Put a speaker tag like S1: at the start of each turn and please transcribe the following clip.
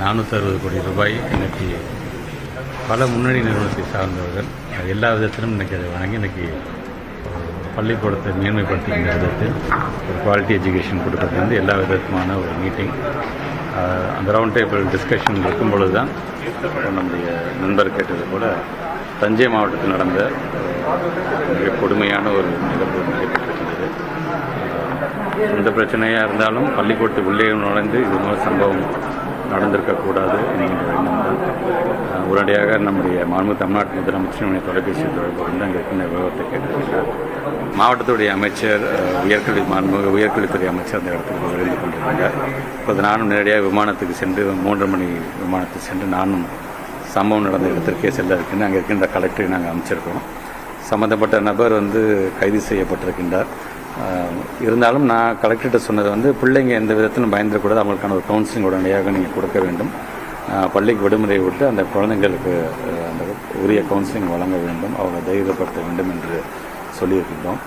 S1: நானூற்றி அறுபது கோடி ரூபாய் இன்றைக்கி பல முன்னணி நிறுவனத்தை சார்ந்தவர்கள் அது எல்லா விதத்திலும் இன்றைக்கி அதை வழங்கி இன்னைக்கு பள்ளிக்கூடத்தை மேன்மைப்படுத்துகின்ற விதத்தில் ஒரு குவாலிட்டி எஜுகேஷன் கொடுக்கறது வந்து எல்லா விதத்துமான ஒரு மீட்டிங் அந்த ரவுண்ட் டேபிள் டிஸ்கஷன் இருக்கும் பொழுது தான் நம்முடைய நண்பர் கேட்டது போல் தஞ்சை மாவட்டத்தில் நடந்த மிக கொடுமையான ஒரு நிகழ்வு நடைபெற்றிருக்கிறது. எந்த பிரச்சனையாக இருந்தாலும் பள்ளிக்கூடத்துக்கு உள்ளே நுழைந்து இது மாதிரி சம்பவம் நடந்திருக்கக்கூடாது என்கின்ற எண்ணம் தான். உடனடியாக நம்முடைய மாண்பு தமிழ்நாட்டு முதலமைச்சருடைய தொலைபேசி தொடர்பு வந்து அங்கே இருக்கின்ற விவரத்தை கேட்டிருக்கிறார் மாவட்டத்துடைய அமைச்சர் உயர்கல்வி மாண்பு உயர்கல்வித்துறை அமைச்சர் அந்த இடத்துக்கு விரைந்து கொண்டிருக்கிறார். இப்போது நானும் நேரடியாக விமானத்துக்கு சென்று மூன்று மணி விமானத்துக்கு சென்று நானும் சம்பவம் நடந்த இடத்திற்கே செல்ல இருக்கின்ற அங்கே இருக்கின்ற கலெக்டரை நாங்கள் அமைச்சிருக்கோம் சம்மந்தப்பட்ட நபர் வந்து கைது செய்யப்பட்டிருக்கின்றார். இருந்தாலும் நான் கலெக்டர்கிட்ட சொன்னது வந்து பிள்ளைங்க எந்த விதத்திலும் பயந்துடக்கூடாது. அவங்களுக்கான ஒரு கவுன்சிலிங் உடனடியாக நீங்கள் கொடுக்க வேண்டும். பள்ளிக்கு விடுமுறை விட்டு அந்த குழந்தைங்களுக்கு அந்த உரிய கவுன்சிலிங் வழங்க வேண்டும். அவங்களை தைரியப்படுத்த வேண்டும் என்று சொல்லியிருக்கின்றோம்.